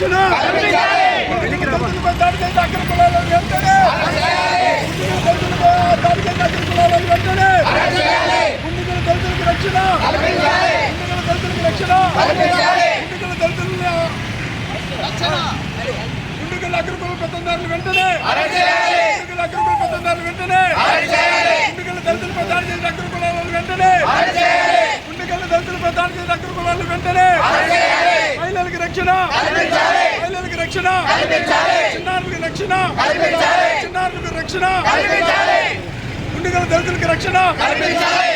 చేసిన అగ్ర కులాలను వెంటనే అగ్ర కులాలను వెంటనే గుండెగల దళితులకు రక్షణ గుండెగల దళితులకు రక్షణ గుండెగల దళితుల గుండెగల అగ్రకుల పెత్తందారులు వెంటనే గుండెగల అగ్రకుల పెత్తందారులు వెంటనే గుండెగల దళితులపై దాడి చేసిన అగ్ర కులాలను వెంటనే గుండెగల దళితులపై దాడి చేసిన అగ్ర కులాలను వెంటనే మహిళలకు రక్షణ రక్షణ. చిన్నారులకు రక్షణ. చిన్నారులకు రక్షణ. గుండెగల దళితులకు రక్షణ.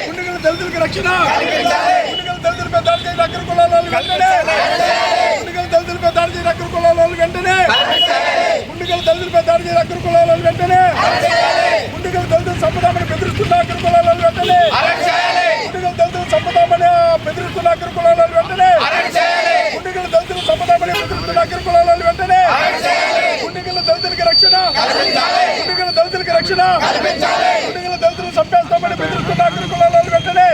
గుండెగల దళితులకు రక్షణ. గుండెగల దళితులపై దాడి చేసిన అగ్ర కులాలను వెంటనే. గుండెగల దళితులపై దాడి చేసిన అగ్ర కులాలను వెంటనే గుండెగల దళితులపై దాడి చేసిన అగ్ర కులాలను వెంటనే గుండెగల దళితులు సంపదామని బెదిరిస్తున్న అగ్ర కులాలను వెంటనే గుండెగల దళితులు సంపదామని బెదిరిస్తున్న అగ్ర కులాలను వెంటనే గుండెగల దళితులు సంపదామని బెదిరిస్తున్న అగ్ర కులాలను వెంటనే గుండెగల దళితులకి రక్షణ గుండెగల దళితులకి రక్షణ గుండెగల దళితులు చంపేస్తామని బెదిరిస్తున్న అగ్ర కులాలను వెంటనే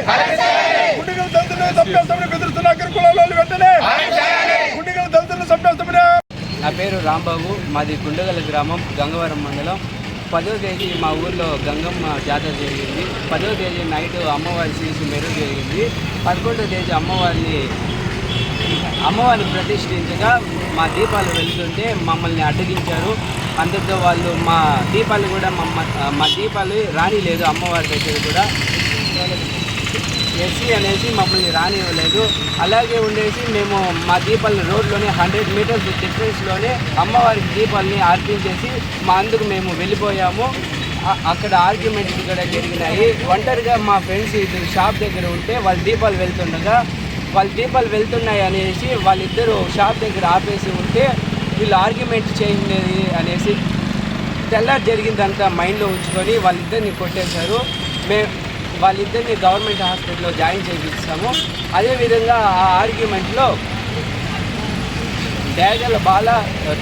గుండెగల దళితులను చంపేస్తామని బెదిరిస్తున్న అగ్ర కులాలను వెంటనే గుండెగల దళితులను చంపేస్తామని నా పేరు రాంబాబు. మాది గుండగల గ్రామం గంగవరం మండలం. పదో తేదీ మా ఊర్లో గంగమ్మ జాతర జరిగింది. పదో తేదీ నైట్ అమ్మవారి శిశు మెరుగు జరిగింది. పదకొండో తేదీ అమ్మవారిని అమ్మవారిని ప్రతిష్ఠించగా మా దీపాలు వెళ్తుంటే మమ్మల్ని అడ్డగించారు. అందరితో వాళ్ళు మా దీపాలు కూడా మమ్మ మా దీపాలు రానిలేదు అమ్మవారి దగ్గర కూడా. ఎస్సీ అనేసి మమ్మల్ని రానివ్వలేదు. అలాగే ఉండేసి మేము మా దీపాలను రోడ్లోనే హండ్రెడ్ మీటర్స్ డిఫరెన్స్లోనే అమ్మవారికి దీపాలని అర్పించేసి మా అందుకు మేము వెళ్ళిపోయాము. అక్కడ ఆర్గ్యుమెంట్స్ కూడా జరిగినాయి. ఒంటరిగా మా ఫ్రెండ్స్ ఇద్దరు షాప్ దగ్గర ఉంటే వాళ్ళు దీపాలు వెళ్తుండగా వాళ్ళ దీపాలు వెళ్తున్నాయి అనేసి వాళ్ళిద్దరూ షాప్ దగ్గర ఆపేసి ఉంటే వీళ్ళు ఆర్గ్యుమెంట్ చేయండి అనేసి తెల్లారి జరిగిందంతా మైండ్లో ఉంచుకొని వాళ్ళిద్దరిని కొట్టేశారు. మే వాళ్ళిద్దరిని గవర్నమెంట్ హాస్పిటల్లో జాయిన్ చేయించాము అదేవిధంగా ఆ ఆర్గ్యుమెంట్లో డేగల బాల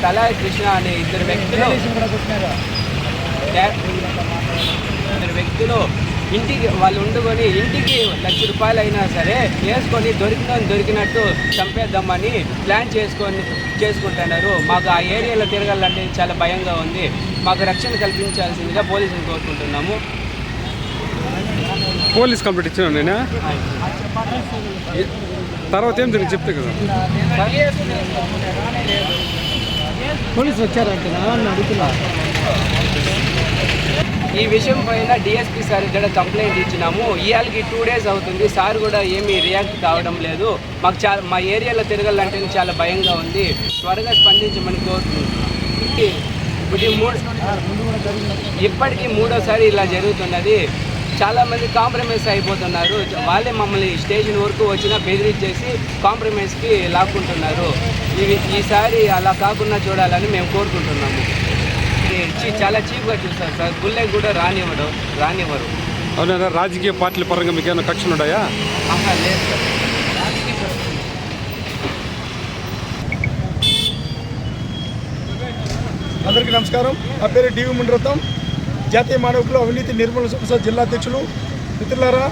తలాయ కృష్ణ అనే ఇద్దరు వ్యక్తులు ఇద్దరు వ్యక్తులు ఇంటికి వాళ్ళు వండుకొని ఇంటికి లక్ష రూపాయలు అయినా సరే వేసుకొని దొరికిన దొరికినట్టు చంపేద్దామని ప్లాన్ చేసుకొని చేసుకుంటున్నారు. మాకు ఆ ఏరియాలో తిరగాలంటే చాలా భయంగా ఉంది. మాకు రక్షణ కల్పించాల్సిందిగా పోలీసులు కోరుకుంటున్నాము. పోలీస్ కంప్లీట్ ఇచ్చిన నేను? తర్వాత ఏం జరిగింది? చెప్తే కదా. పోలీసులు వచ్చారంటే అడుగుతున్నా. ఈ విషయం పైన డిఎస్పీ సార్ ఇక్కడ కంప్లైంట్ ఇచ్చినాము. ఇవాళకి టూ డేస్ అవుతుంది. సార్ కూడా ఏమీ రియాక్ట్ కావడం లేదు. మాకు చాలా మా ఏరియాలో తిరగాలంటే చాలా భయంగా ఉంది. త్వరగా స్పందించమని కోరుకుంటున్నాం. ఇది మూడు ఇప్పటికీ మూడోసారి ఇలా జరుగుతున్నది. చాలామంది కాంప్రమైజ్ అయిపోతున్నారు. వాళ్ళే మమ్మల్ని స్టేషన్ వరకు వచ్చినా బెదిరించేసి కాంప్రమైజ్కి లాక్కుంటున్నారు. ఇవి ఈసారి అలా కాకుండా చూడాలని మేము కోరుకుంటున్నాము. చాలా చీప్గా చూస్తారు సార్. గుళ్ళే కూడా రానివ్వడు రానివ్వరు. అవునా రాజకీయ పార్టీల పరంగా మీకు ఏమైనా కక్షలు ఉన్నాయా? లేదు సార్. అందరికీ నమస్కారం. నా పేరు డివి ముండ్రతం జాతీయ మానవకులు అవినీతి నిర్మూలన సంస్థ జిల్లా అధ్యక్షులు. మిత్రులారా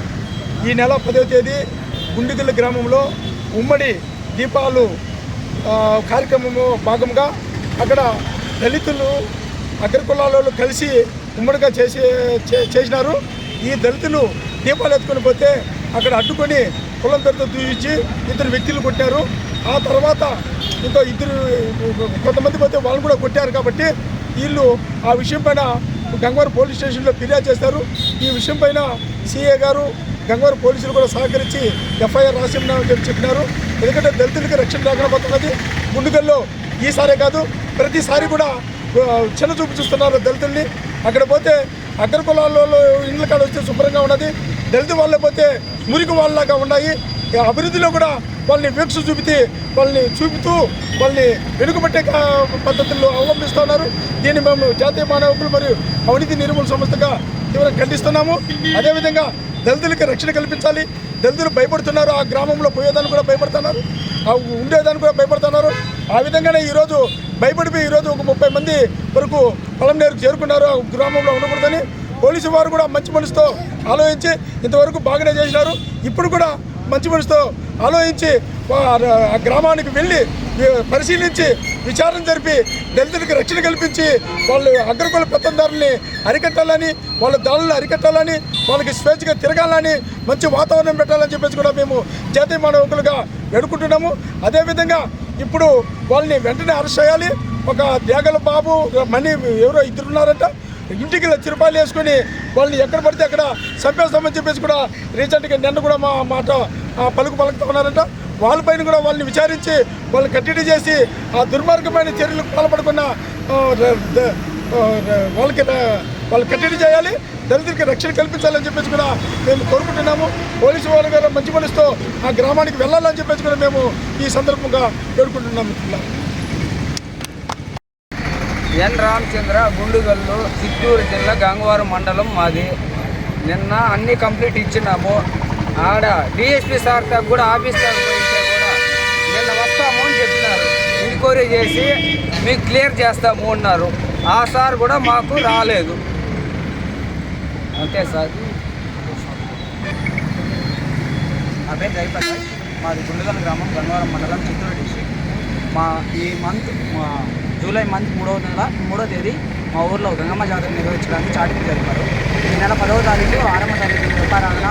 ఈ నెల పదవ తేదీ గుండిగల్లి గ్రామంలో ఉమ్మడి దీపాలు కార్యక్రమము భాగంగా అక్కడ దళితులు అగ్రకులాలు కలిసి ఉమ్మడిగా చేసి చే- చేసినారు. ఈ దళితులు దీపాలు ఎత్తుకొని పోతే అక్కడ అడ్డుకొని కులం పేరుతో దూయించి ఇద్దరు వ్యక్తులు కొట్టారు. ఆ తర్వాత ఇంకో ఇద్దరు కొంతమంది పోతే వాళ్ళు కూడా కొట్టారు కాబట్టి వీళ్ళు ఆ విషయం పైన గంగవరం పోలీస్ స్టేషన్లో ఫిర్యాదు చేస్తారు ఈ విషయం పైన సీఏ గారు గంగవారు పోలీసులు కూడా సహకరించి ఎఫ్ఐఆర్ రాసిమని చెప్పి చెప్పినారు. ఎందుకంటే దళితులకి రక్షణ లేకుండా పోతున్నది. ముందుగల్లో ఈసారే కాదు ప్రతిసారి కూడా చిన్న చూపు చూస్తున్నారు దళితుల్ని. అక్కడ పోతే అగ్ర కులాలలో ఇండ్ల కాడ వస్తే శుభ్రంగా ఉన్నది. దళిత వాళ్ళే పోతే మురికి వాళ్ళలాగా ఉన్నాయి. అభివృద్ధిలో కూడా వాళ్ళని వీక్ష చూపితే వాళ్ళని చూపుతూ వాళ్ళని వెనుకబట్టే పద్ధతుల్లో అవలంబిస్తూ ఉన్నారు దీన్ని మేము జాతీయ మానవకులు మరియు అవినీతి నిర్మూలన సంస్థగా తీవ్రంగా ఖండిస్తున్నాము. అదేవిధంగా దళితులకి రక్షణ కల్పించాలి. దళితులు భయపడుతున్నారు. ఆ గ్రామంలో పోయేదాన్ని కూడా భయపడుతున్నారు. ఆ ఉండేదాన్ని కూడా భయపడుతున్నారు. ఆ విధంగానే ఈరోజు భయపడిపోయి ఈరోజు ఒక ముప్పై మంది వరకు పొలం నేరుకు చేరుకున్నారు. ఆ గ్రామంలో ఉండకూడదని పోలీసు వారు కూడా మంచి మనసుతో ఆలోచించి ఇంతవరకు బాగానే చేసినారు. ఇప్పుడు కూడా మంచి మనసుతో ఆలోచించి ఆ గ్రామానికి వెళ్ళి పరిశీలించి విచారణ జరిపి దళితులకు రక్షణ కల్పించి వాళ్ళు అగ్రకుల పెత్తందారుల్ని అరికట్టాలని వాళ్ళ దాడులను అరికట్టాలని వాళ్ళకి స్వేచ్ఛగా తిరగాలని మంచి వాతావరణం పెట్టాలని చెప్పేసి కూడా మేము జాతీయ మానవకులుగా వేడుకుంటున్నాము. అదేవిధంగా ఇప్పుడు వాళ్ళని వెంటనే అరెస్ట్ చేయాలి. ఒక దేగల బాబు మనీ ఎవరో ఇద్దరున్నారంట. ఇంటికి లక్ష రూపాయలు వాళ్ళని ఎక్కడ పడితే అక్కడ చంపేస్తామని చెప్పేసి కూడా రీసెంట్గా నిన్న కూడా మా మాట పలుకు పలుకుతా ఉన్నారంట వాళ్ళపైన కూడా వాళ్ళని విచారించి వాళ్ళు కట్టడి చేసి ఆ దుర్మార్గమైన చర్యలకు పాల్పడకుండా వాళ్ళకి వాళ్ళు కట్టడి చేయాలి దళితులకి రక్షణ కల్పించాలని చెప్పేసి కూడా మేము కోరుకుంటున్నాము. పోలీసు వాళ్ళ గారు మంచి మనసుతో ఆ గ్రామానికి వెళ్ళాలని చెప్పేసి కూడా మేము ఈ సందర్భంగా కోరుకుంటున్నాము. ఎన్. రామచంద్ర గుండుగల్లు చిత్తూరు జిల్లా గంగవరం మండలం మాది. నిన్న అన్ని కంప్లీట్ ఇచ్చినాము. ఆడ డిఎస్పీ సార్ దాకా కూడా ఆఫీస్ దగ్గర పోయితే కూడా నిన్న వస్తాము అని చెప్పినారు. ఎంక్వైరీ చేసి మీకు క్లియర్ చేస్తాము అన్నారు. ఆ సార్ కూడా మాకు రాలేదు. అంతే సార్. నా పేరు జయప్రకాష్ మాది గుండుగల్ గ్రామం గన్నవరం మండలం చిత్తూరు డిస్టిక్ మా ఈ మంత్ మా జూలై మంత్ మూడవ నెల మూడో తేదీ మా ఊర్లో గంగమ్మ జాతర నిర్వహించడానికి చాటింపు జరిపారు. ఈ నెల పదవ తారీఖు ఆరంభ తారీఖు దీపారాధన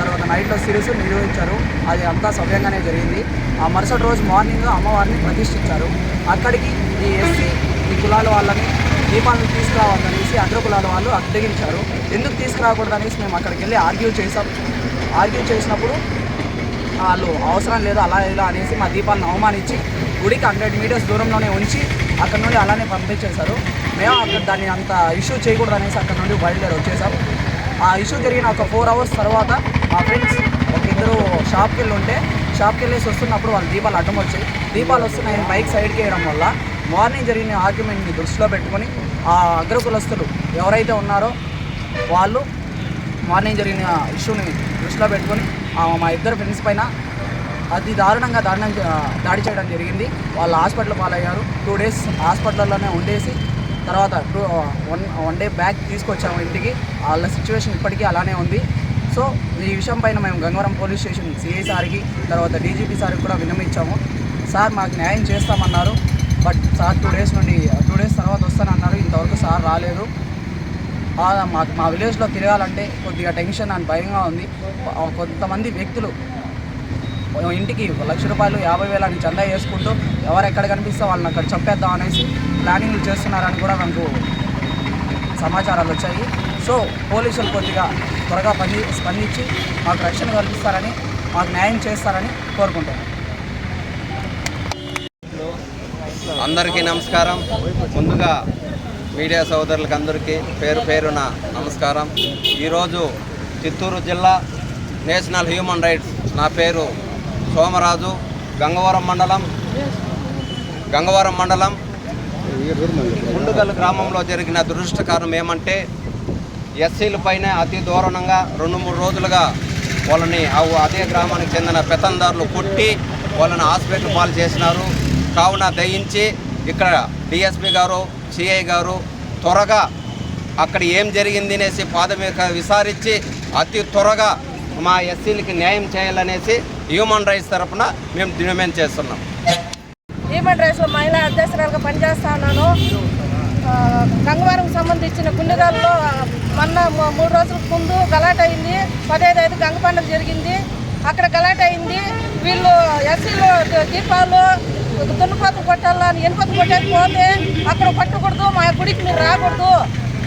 తర్వాత నైట్లో సిరీస్ నిర్వహించారు. అది అంతా సవ్యంగానే జరిగింది. ఆ మరుసటి రోజు మార్నింగ్ అమ్మవారిని ప్రతిష్ఠించారు. అక్కడికి ఈ ఎస్సీ ఈ కులాల వాళ్ళని దీపాలను తీసుకురావాలనేసి అగ్ర కులాల వాళ్ళు అడ్డగించారు. ఎందుకు తీసుకురాకూడదు అనేసి మేము అక్కడికి వెళ్ళి ఆర్గ్యూ చేసాం. ఆర్గ్యూ చేసినప్పుడు వాళ్ళు అవసరం లేదు అలా ఇలా అనేసి మా దీపాలను అవమానించి గుడికి హండ్రెడ్ మీటర్స్ దూరంలోనే ఉంచి అక్కడ నుండి అలానే పంపించేశారు మేము అక్కడ దాన్ని అంత ఇష్యూ చేయకూడదు అనేసి అక్కడ నుండి బయలుదేరి వచ్చేసాం. ఆ ఇష్యూ జరిగిన ఒక ఫోర్ అవర్స్ తర్వాత మా ఫ్రెండ్స్ ఒక ఇద్దరు షాప్కి వెళ్ళి ఉంటే షాప్కి వెళ్ళేసి వస్తున్నప్పుడు వాళ్ళు దీపాలు అడ్డం వచ్చాయి. దీపాలు వస్తున్నాయి బైక్ సైడ్కి వేయడం వల్ల మార్నింగ్ జరిగిన ఆర్గ్యుమెంట్ని దృష్టిలో పెట్టుకొని ఆ అగ్రకులస్తులు ఎవరైతే ఉన్నారో వాళ్ళు మార్నింగ్ జరిగిన ఇష్యూని దృష్టిలో పెట్టుకొని మా ఇద్దరు ఫ్రెండ్స్ పైన అతి దారుణంగా దారుణం దాడి చేయడం జరిగింది. వాళ్ళు హాస్పిటల్ పాలయ్యారు. టూ డేస్ హాస్పిటల్లోనే ఉండేసి తర్వాత two one one day back తీసుకొచ్చాము ఇంటికి. వాళ్ళ సిచ్యువేషన్ ఇప్పటికీ అలానే ఉంది. సో ఈ విషయం పైన మేము గంగవరం పోలీస్ స్టేషన్ సిఐ సార్కి తర్వాత డీజీపీ సార్కి కూడా విన్నమించాము సార్ మాకు న్యాయం చేస్తామన్నారు. బట్ సార్ టూ డేస్ నుండి టూ డేస్ తర్వాత వస్తానన్నారు. ఇంతవరకు సార్ రాలేదు. మాకు మా విలేజ్లో తిరగాలంటే కొద్దిగా టెన్షన్ అని భయంగా ఉంది. కొంతమంది వ్యక్తులు ఇంటికి లక్ష రూపాయలు యాభై వేలు అని చందా వేసుకుంటూ ఎవరు ఎక్కడ కనిపిస్తే వాళ్ళని అక్కడ చంపేద్దాం అనేసి ప్లానింగ్లు చేస్తున్నారని కూడా మనకు సమాచారాలు వచ్చాయి. సో పోలీసులు కొద్దిగా త్వరగా పని స్పందించి మాకు రక్షణ కల్పిస్తారని మాకు న్యాయం చేస్తారని కోరుకుంటున్నాను అందరికీ నమస్కారం. ముందుగా మీడియా సోదరులకు అందరికీ పేరు పేరున నమస్కారం. ఈరోజు చిత్తూరు జిల్లా నేషనల్ హ్యూమన్ రైట్స్ నా పేరు సోమరాజు గంగవరం మండలం గంగవరం మండలం ముండుగల్ గ్రామంలో జరిగిన దురదృష్టకారణం ఏమంటే ఎస్సీల పైన అతి దారుణంగా రెండు మూడు రోజులుగా వాళ్ళని అదే గ్రామానికి చెందిన పెత్తందారులు కొట్టి వాళ్ళని హాస్పిటల్ పాలు చేసినారు. కావున దయించి ఇక్కడ డిఎస్పి గారు సిఐ గారు త్వరగా అక్కడ ఏం జరిగింది అనేసి ప్రాథమిక విసారించి అతి త్వరగా మా ఎస్సీలకి న్యాయం చేయాలనేసి హ్యూమన్ రైట్స్ తరఫున మేము డిమాండ్ చేస్తున్నాం. హ్యూమన్ రైట్స్ మహిళా అధ్యక్షురాలుగా పనిచేస్తా ఉన్నాను. గంగవరం సంబంధించిన గుండెగాల్లో మొన్న మూడు రోజుల ముందు గలాట్ అయింది. పదహైదు ఐదు గంగ పండుగ జరిగింది. అక్కడ గలాట్ అయింది. వీళ్ళు ఎస్సీలు దీపాలు దున్నపోతు కొట్టాలని ఎనుపతి పట్టేది పోతే అక్కడ పట్టకూడదు మా గుడికి మీరు రాకూడదు.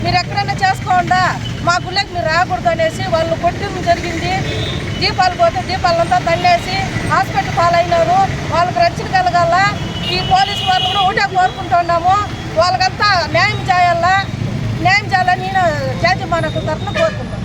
మీరు ఎక్కడైనా చేసుకోకుండా మా గుళ్ళకి మీరు రాకూడదు అనేసి వాళ్ళు కొట్టడం జరిగింది. దీపాలు పోతే దీపాలంతా దండేసి హాస్పిటల్ పాలైనారు. వాళ్ళకి రక్షణ కలగాల. ఈ పోలీసు వాళ్ళు కూడా ఒకటే కోరుకుంటున్నాము. వాళ్ళకంతా న్యాయం చేయాలా? న్యాయం చేయాలని నేను జాతి మానకు తరఫున కోరుకుంటున్నాను.